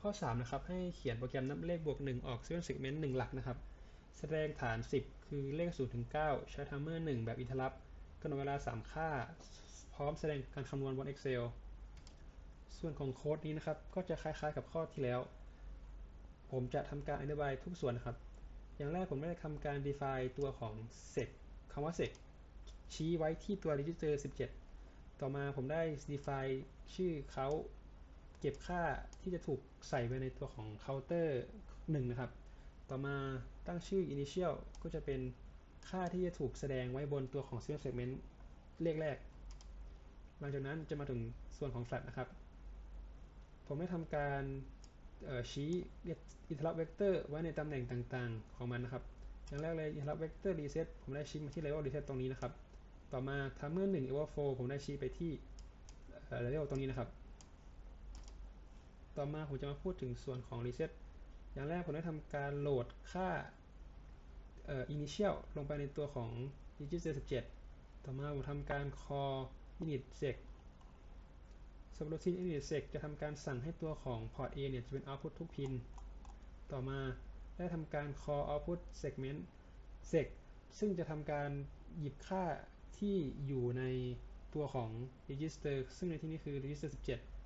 ข้อ 3 นะครับ ให้เขียนโปรแกรมนับเลขบวก 1 ออก Sequence Segment 1หลักนะครับ แสดงฐาน 10 คือเลข0ถึง9ใช้ Timer 1แบบอินทรัพกำหนดเวลา 3 ค่า พร้อมแสดงการคำนวณบน Excel ส่วนของโค้ดนี้นะครับ ก็จะคล้ายๆกับข้อที่แล้ว ผมจะทำการอธิบายทุกส่วนนะครับ อย่างแรกผมได้ทำการ define ตัวของ sec คำว่า sec ชี้ไว้ที่ตัว register 17 ต่อมาผมได้ define ชื่อเขา เก็บค่าที่จะถูกใส่ไปในตัวของ counter 1 นะครับ ต่อมาตั้งชื่อ initial ก็จะเป็นค่าที่จะถูกแสดงไว้บนตัวของ sequence segment เลขแรก หลังจากนั้นจะมาถึงส่วนของ flat นะครับ ผมได้ทำการชี้อินทรัพเวกเตอร์ไว้ในตำแหน่งต่างๆ ของมันนะครับ อย่างแรกเลยอินทรัพเวกเตอร์รีเซ็ตผมได้ชี้มาที่ level reset ตรงนี้นะครับ ต่อมา timer 1 overflow ผมได้ชี้ไปที่ level ตรงนี้นะครับ ต่อมาผมจะมาพูดถึงส่วนของ reset อย่างแรกผมได้ทำการโหลดค่า initial ลงไปในตัวของ register 17ต่อมาผมทำการ call init sec subroutine init sec จะทำการสั่งให้ตัวของ port A เนี่ยจะเป็น output ทุกพิน ต่อมาได้ทำการ call output segment sec ซึ่งจะทำการหยิบค่าที่อยู่ในตัวของ register ซึ่งในที่นี้คือ register 17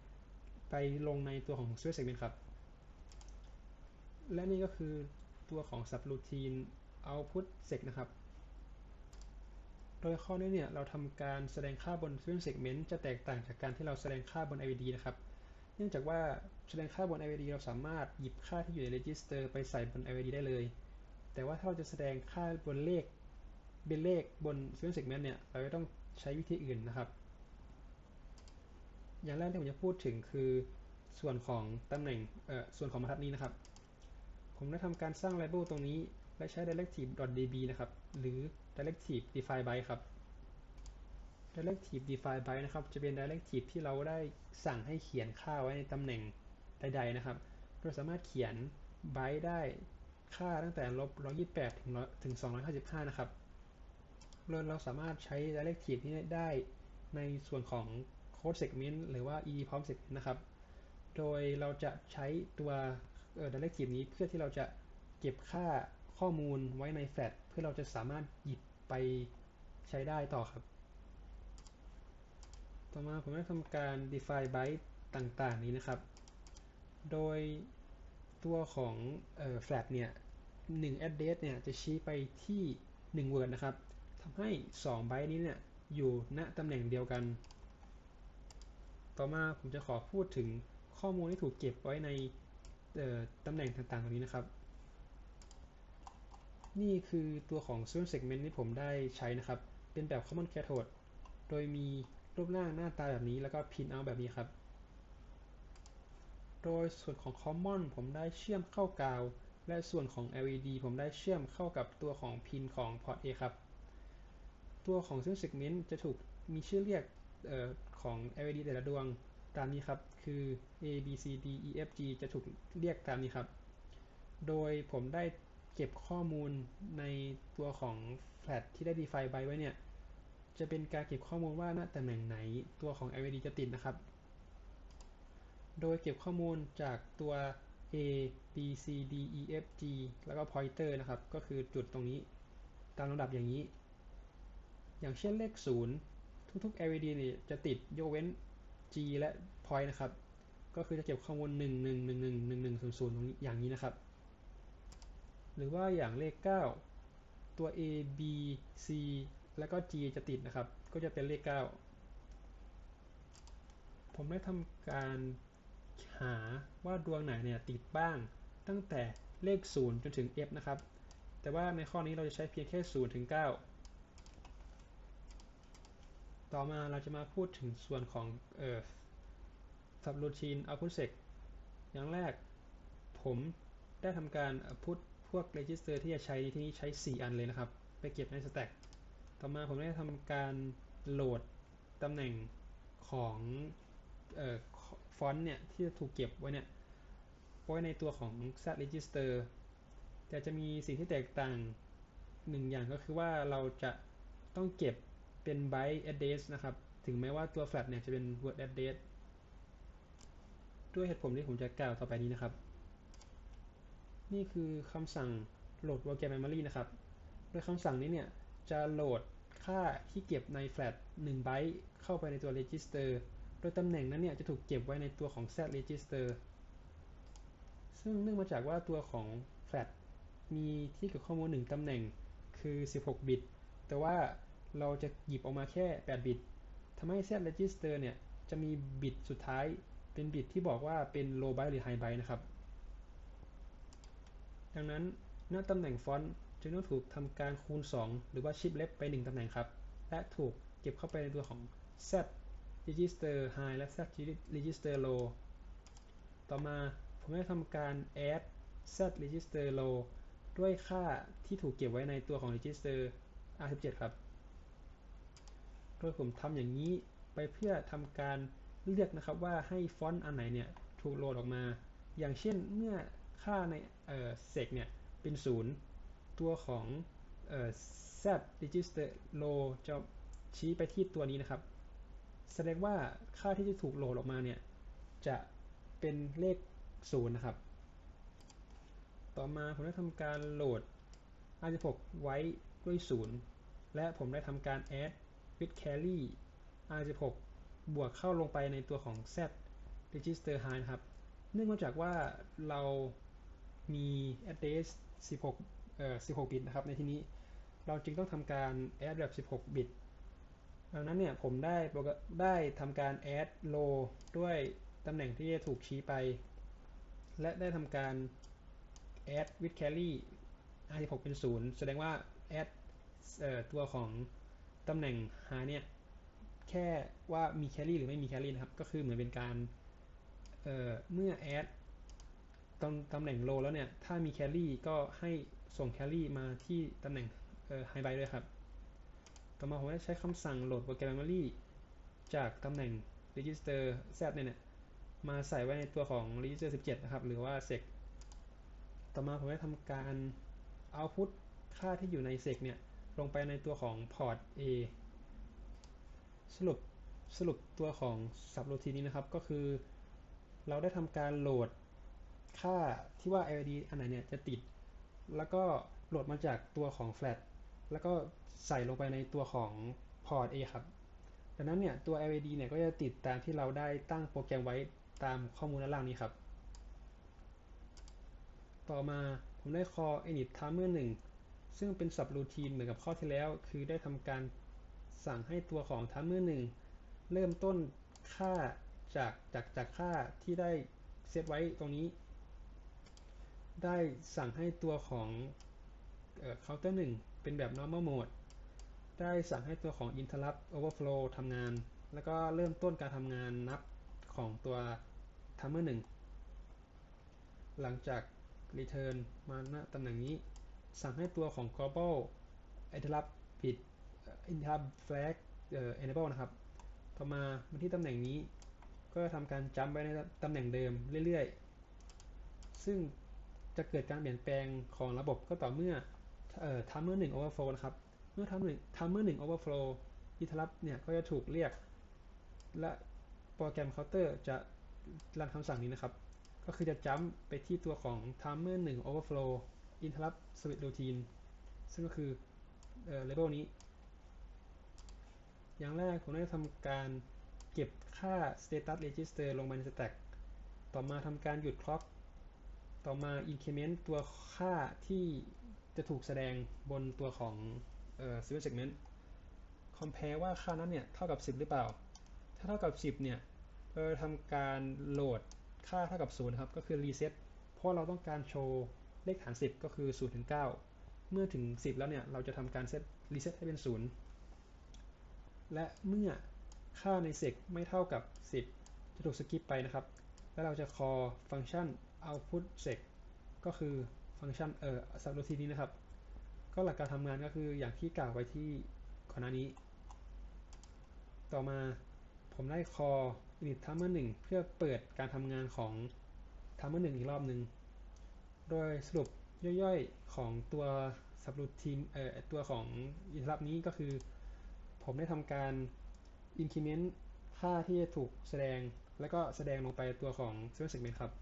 ไปลงในตัวของ Swift segment ครับ และนี่ก็คือตัวของ subroutine output sec นะครับ โดยข้อนี้เนี่ยเราทำการแสดงค่าบน Swift segment จะแตกต่างจากการที่เราแสดงค่าบน IVD นะครับเนื่องจากว่าแสดงค่าบน IVD เราสามารถหยิบค่าที่อยู่ใน register ไปใส่บน IVD ได้เลย แต่ว่าถ้าเราจะแสดงค่าบนเลขเป็นเลขบน switch segment เนี่ย เราจะต้องใช้วิธีอื่นนะครับ อย่างแรกที่ผมจะพูดถึงคือส่วนของตำแหน่งส่วนของบรรทัดนี้นะครับ ผมได้ทำการสร้าง label ตรงนี้ และใช้ directive.db นะครับ หรือ directive define by ครับ directive define by นะครับ จะเป็น directive ที่เราได้สั่งให้เขียนค่าไว้ในตำแหน่งใดๆนะครับ เราสามารถเขียน byte ได้ค่าตั้งแต่ลบ128ถึงถึง255 นะครับเราเราสามารถใช้ directive นี้ได้ในส่วนของ code segment หรือว่า EEPROM segment นะครับ โดยเราจะใช้ตัว directive นี้เพื่อที่เราจะเก็บค่าข้อมูลไว้ในแฟลชเพื่อเราจะสามารถหยิบไปใช้ได้ต่อครับ ต่อมาผมได้ทำการ define byte ต่างๆ นี้นะครับ โดยตัวของแฟลชเนี่ย1 address เนี่ยจะชี้ไปที่ 1 word นะครับทำให้2 byte นี้เนี่ยอยู่ณตำแหน่งเดียวกัน ต่อมาผมจะขอพูดถึงข้อมูลที่ถูกเก็บไว้ในตำแหน่งต่างๆตรงนี้นะครับ นี่คือตัวของ Swim Segment ที่ผมได้ใช้นะครับ เป็นแบบ Common Cathode โดยมีรูปร่างหน้าตาแบบนี้แล้วก็ Pin out แบบนี้ครับ โดยส่วนของ Common ผมได้เชื่อมเข้ากาว และส่วนของ LED ผมได้เชื่อมเข้ากับตัวของ Pin ของ Port A ครับ ตัวของ Swim Segment จะถูกมีชื่อเรียก ของ LED แต่ละดวงตามนี้ครับ คือ A B C D E F G จะถูกเรียกตามนี้ครับ โดยผมได้เก็บข้อมูลในตัวของแฟลชที่ได้ define ไว้เนี่ย จะเป็นการเก็บข้อมูลว่าณตำแหน่งไหนตัวของ LED จะติดนะครับ โดยเก็บข้อมูลจากตัว A B C D E F G แล้วก็ pointer นะครับ ก็คือจุดตรงนี้ ตามลำดับอย่างนี้ อย่างเช่นเลข 0 ทุกๆ LED นี่จะติดโยเว้น G และ point นะครับ ก็คือจะเก็บข้อมูล 1 1 1 1 1 1 0 0ตรงนี้อย่างนี้นะครับ หรือว่าอย่างเลข 9 ตัว A B C แล้วก็ G จะติดนะครับ ก็จะเป็นเลข 9 ผมได้ทำการหาว่าดวงไหนเนี่ยติดบ้าง ตั้งแต่เลข 0 จนถึง F นะครับ แต่ว่าในข้อนี้เราจะใช้เพียงแค่ 0 ถึง 9 ต่อมาเราจะมาพูดถึงส่วนของเอ่อ subroutine output sec อย่างแรกผมได้ทำการพุทพวก register ที่จะใช้ที่นี้ใช้ 4 อันเลยนะครับ ไปเก็บใน stack ต่อมาผมได้ทำการโหลดตำแหน่งของฟอนต์เนี่ย ที่จะถูกเก็บไว้เนี่ย ไว้ในตัวของ z register แต่จะมีสิ่งที่แตกต่างหนึ่งอย่างก็คือว่าเราจะต้องเก็บ เป็น byte address นะครับ ถึงแม้ว่าตัว flat เนี่ยจะเป็น word address ด้วยเหตุผลที่ผมจะกล่าวต่อไปนี้นะครับ นี่คือคำสั่งโหลด Working Memory นะครับ โดยคำสั่งนี้เนี่ยจะโหลดค่าที่เก็บในแฟลช1ไบต์เข้าไปในตัว register โดยตำแหน่งนั้นเนี่ยจะถูกเก็บไว้ในตัวของ Z register ซึ่งเนื่องมาจากว่าตัวของแฟลชมีที่เก็บข้อมูล 1 ตำแหน่งคือ 16 บิต แต่ว่า เราจะหยิบออกมาแค่ 8 บิตทำให้ Z register เนี่ย จะมีบิตสุดท้าย เป็นบิตที่บอกว่าเป็น low byte หรือ high byte นะครับ ดังนั้นหน้าตำแหน่งฟอนต์จึงต้องถูกทำการคูณ 2 หรือว่าชิปเล็บไป 1 ตำแหน่งครับ และถูกเก็บเข้าไปในตัวของ Z register high และ Z register low ต่อมาผมได้ทำการ add Z register low ด้วยค่าที่ถูกเก็บไว้ในตัวของ register R17 ครับ โดยผมทำอย่างนี้ไปเพื่อทำการเลือกนะครับว่าให้ฟอนต์อันไหนเนี่ยถูกโหลดออกมา อย่างเช่นเมื่อค่าในเอ่อ sec เนี่ยเป็น0ตัวของเอ่อ z register low จะชี้ไปที่ตัวนี้นะครับ แสดงว่าค่าที่จะถูกโหลดออกมาเนี่ยจะเป็นเลข0นะครับ ต่อมาผมได้ทำการโหลด R16 ไว้ด้วย0และผมได้ทำการ add with carry R16 บวกเข้าลงไปในตัวของ Z register high นะครับ เนื่องมาจากว่าเรามี address 16 เอ่อ 16 บิตนะครับ ในที่นี้เราจึงต้องทำการ add แบบ 16 บิต ดังนั้นเนี่ยผมได้ได้ทำการ add low ด้วยตำแหน่งที่จะถูกชี้ไป และได้ทำการ add with carry R16 เป็น 0 แสดงว่า add ตัวของ ตำแหน่ง high เนี่ยแค่ว่ามีแครี่หรือไม่มีแครี่นะครับ ก็คือเหมือนเป็นการเเมื่อแอดตำตำแหน่งโลแล้วเนี่ย ถ้ามีแครี่ก็ให้ส่งแครี่มาที่ตำแหน่งไฮไบด้วยครับ ต่อมาผมได้ใช้คำสั่งโหลดโปรแกรม memory จากตำแหน่ง register z เนี่ยมาใส่ไว้ในตัวของ register 17 นะครับ หรือว่า sec ต่อมาผมได้ทำการ output ค่าที่อยู่ใน sec เนี่ย ลงไปในตัวของ port A สรุปสรุปตัวของสับโรทีนี้นะครับก็คือ เราได้ทำการโหลดค่าที่ว่า LED อันไหนเนี่ยจะติด แล้วก็โหลดมาจากตัวของ Flash แล้วก็ใส่ลงไปในตัวของพอร์ต A ครับ ดังนั้นเนี่ยตัว LED เนี่ยก็จะติดตามที่เราได้ตั้งโปรแกรมไว้ตามข้อมูลด้านล่างนี้ครับ ต่อมาผมได้ call init timer 1 ซึ่งเป็นสับรูทีนเหมือนกับข้อที่แล้ว คือได้ทำการสั่งให้ตัวของทัมเมอร์หนึ่งเริ่มต้นค่าจากจากจากค่าที่ได้เซตไว้ตรงนี้ ได้สั่งให้ตัวของเคาน์เตอร์หนึ่งเป็นแบบ normal mode ได้สั่งให้ตัวของ interrupt overflow ทำงาน แล้วก็เริ่มต้นการทำงานนับของตัว timer หนึ่งหลังจาก return มาณตำแหน่งนี้ สั่งให้ตัวของ global interrupt ผิด interrupt flag enable นะครับ ต่อมามาที่ตำแหน่งนี้ ก็ทำการจัมไปในตำแหน่งเดิมเรื่อยๆ ซึ่งจะเกิดการเปลี่ยนแปลงของระบบก็ต่อเมื่อเอ่อ timer 1 overflow นะครับ เมื่อ timer 1 timer 1 overflow interrupt เนี่ยก็จะถูกเรียก และโปรแกรมเคาน์เตอร์จะรันคำสั่งนี้นะครับ ก็คือจะจัมไปที่ตัวของ timer 1 overflow interrupt switch routine ซึ่งก็คือเอ่อ label นี้ อย่างแรกผมได้ทำการเก็บค่า status register ลงไปใน stack ต่อมาทำการหยุด clock ต่อมา increment ตัวค่าที่จะถูกแสดงบนตัวของเอ่อ serial segment compare ว่าค่านั้นเนี่ยเท่ากับ 10 หรือเปล่า ถ้าเท่ากับ 10 เนี่ยเราทำการโหลดค่าเท่ากับ0ครับ ก็คือ reset เพราะเราต้องการโชว์ เลขฐาน 10 ก็คือ0ถึง9เมื่อถึง 10 แล้วเนี่ยเราจะทำการเซต reset ให้เป็น 0 และเมื่อค่าใน sec ไม่เท่ากับ 10 จะถูกสกิปไปนะครับ แล้วเราจะ call ฟังก์ชัน output sec ก็คือฟังก์ชันเอ่อ subroutine นี้นะครับ ก็หลักการทำงานก็คืออย่างที่กล่าวไว้ที่ก่อนหน้านี้ ต่อมาผมได้ call init timer 1 เพื่อเปิดการทำงานของ timer 1 อีกรอบหนึ่ง โดยสรุปย่อยๆของตัว subroutine เอ่อตัวของ interrupt นี้ก็คือ ผมได้ทำการ increment ค่าที่จะถูกแสดงแล้วก็แสดงลงไปตัวของ Seven Segment ครับ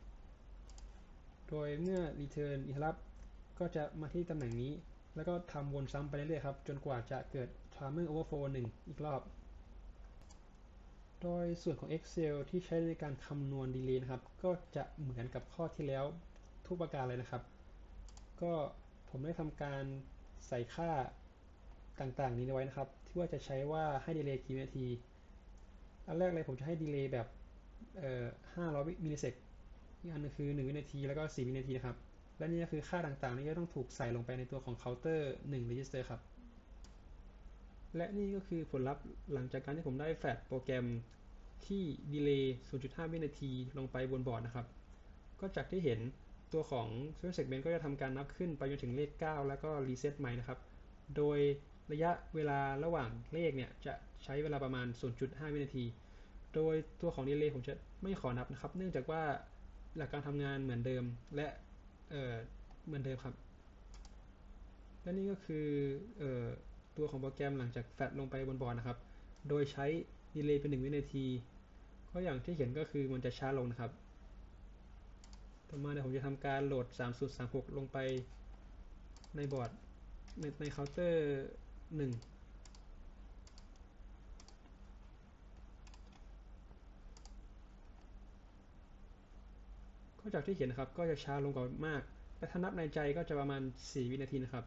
โดยเมื่อ return interrupt ก็จะมาที่ตำแหน่งนี้ แล้วก็ทำวนซ้ำไปเรื่อยๆครับ จนกว่าจะเกิด timer overflow 1 อีกรอบ โดยส่วนของ Excel ที่ใช้ในการคำนวณ delay นะครับ ก็จะเหมือนกับข้อที่แล้ว ทุกประการเลยนะครับ ก็ผมได้ทำการใส่ค่าต่างๆ นี้ไว้นะครับ ที่ว่าจะใช้ว่าให้ delay กี่วินาที อันแรกเลยผมจะให้ delay แบบเอ่อ500มิลลิเซกอีกอันนึงคือ1วินาที แล้วก็4วินาทีนะครับ และนี่ก็คือค่าต่างๆ นี้ก็ต้องถูกใส่ลงไปในตัวของเคาน์เตอร์1 register ครับ และนี่ก็คือผลลัพธ์หลังจากการที่ผมได้แฟลชโปรแกรมที่ delay 0.5 วินาทีลงไปบนบอร์ดนะครับ ก็จากที่เห็น ตัวของ Seven Segment ก็จะทำการนับขึ้นไปจนถึงเลข 9 แล้วก็รีเซ็ตใหม่นะครับ โดยระยะเวลาระหว่างเลขเนี่ยจะใช้เวลาประมาณ 0.5 วินาที โดยตัวของ delay ผมจะไม่ขอนับนะครับ เนื่องจากว่าหลักการทำงานเหมือนเดิมและเเหมือนเดิมครับ และนี่ก็คือออตัวของโปรแกรมหลังจากแฟลชลงไปบนบอร์ดนะครับ โดยใช้ delay เป็น 1 วินาที ก็อย่างที่เห็นก็คือมันจะช้าลงนะครับ ต่อมาเนี่ยผมจะทำการโหลด 3036 ลงไปในบอร์ดในในเคาน์เตอร์1ก็จากที่เห็นนะครับก็จะช้าลงกว่ามากแต่ถ้านับในใจก็จะประมาณ 4 วินาทีนะครับ